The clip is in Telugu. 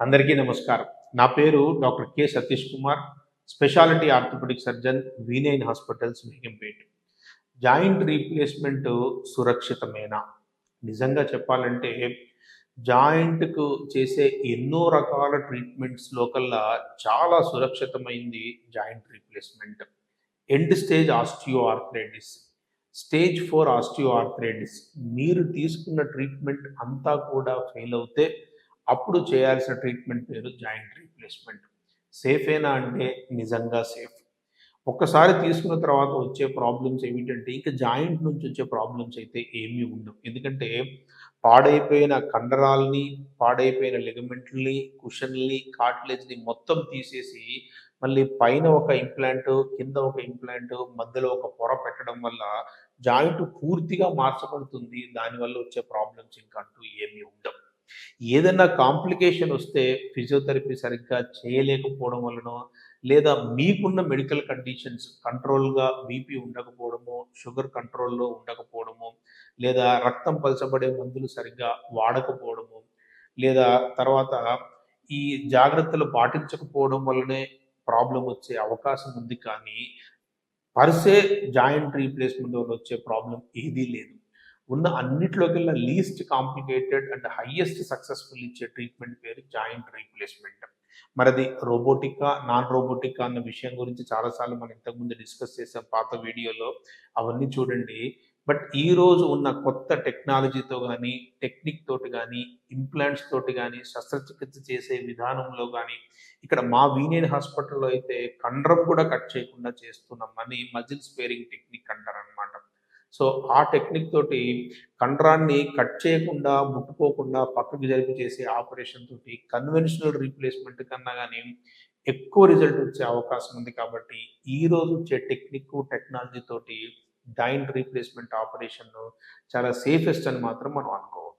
అందరికీ నమస్కారం. నా పేరు doctor K Satish Kumar speciality orthopaedic surgeon V9 hospitals Begumpet joint replacement సురక్షితమేనా? నిజంగా చెప్పాలంటే జాయింట్కు చేసే ఎన్నో రకాల ట్రీట్మెంట్స్లో కల్లా చాలా సురక్షితమైంది joint replacement. End stage osteo arthritis stage four osteo arthritis మీరు తీసుకున్న ట్రీట్మెంట్ అంతా కూడా ఫెయిల్ అవుతే అప్పుడు చేయాల్సిన ట్రీట్మెంట్ పేరు జాయింట్ రీప్లేస్మెంట్. సేఫేనా అంటే నిజంగా సేఫ్. ఒక్కసారి తీసుకున్న తర్వాత వచ్చే ప్రాబ్లమ్స్ ఏమిటంటే ఇంకా జాయింట్ నుంచి వచ్చే ప్రాబ్లమ్స్ అయితే ఏమీ ఉండవు. ఎందుకంటే పాడైపోయిన కండరాల్ని పాడైపోయిన లిగమెంట్ని కుషన్ని కార్టిలేజ్ని మొత్తం తీసేసి మళ్ళీ పైన ఒక ఇంప్లాంట్ కింద ఒక ఇంప్లాంట్ మధ్యలో ఒక పొర పెట్టడం వల్ల జాయింట్ పూర్తిగా మార్చబడుతుంది. దానివల్ల వచ్చే ప్రాబ్లమ్స్ ఇంకా అంటూ ఏమీ ఉండవు. ఏదైనా కాంప్లికేషన్ వస్తే ఫిజియోథెరపీ సరిగ్గా చేయలేకపోవడం వలనో లేదా మీకున్న మెడికల్ కండిషన్స్ కంట్రోల్గా బీపీ ఉండకపోవడము షుగర్ కంట్రోల్లో ఉండకపోవడము లేదా రక్తం పలచబడే మందులు సరిగ్గా వాడకపోవడము లేదా తర్వాత ఈ జాగ్రత్తలు పాటించకపోవడం వల్లనే ప్రాబ్లం వచ్చే అవకాశం ఉంది కానీ పర్సే జాయింట్ రీప్లేస్మెంట్ వల్ల వచ్చే ప్రాబ్లం ఏదీ లేదు. ఉన్న అన్నిట్లోకెల్లా least complicated and highest successful ఇచ్చే ట్రీట్మెంట్ పేరు జాయింట్ రీప్లేస్మెంట్ మరి అది రోబోటికా నాన్ రోబోటికా అన్న విషయం గురించి చాలాసార్లు మనం ఇంతకుముందు డిస్కస్ చేసాం పాత వీడియోలో. అవన్నీ చూడండి. బట్ ఈ రోజు ఉన్న కొత్త టెక్నాలజీతో కానీ టెక్నిక్ తోటి కానీ ఇంప్లాంట్స్ తోటి కానీ శస్త్రచికిత్స చేసే విధానంలో కానీ ఇక్కడ మా వీనియన్ హాస్పిటల్లో అయితే కండరం కూడా కట్ చేయకుండా చేస్తున్నాం అని మజిల్ స్పేరింగ్ టెక్నిక్ అంటారు. సో ఆ టెక్నిక్ తోటి కండరాన్ని కట్ చేయకుండా ముట్టుకోకుండా పక్కకి జరిపి చేసే ఆపరేషన్ తోటి కన్వెన్షనల్ రీప్లేస్మెంట్ కన్నా కానీ ఎక్కువ రిజల్ట్ వచ్చే అవకాశం ఉంది కాబట్టి ఈ రోజు వచ్చే టెక్నిక్ టెక్నాలజీ తోటి జాయింట్ రీప్లేస్మెంట్ ఆపరేషన్ చాలా సేఫెస్ట్ అని మాత్రం మనం అనుకోవచ్చు.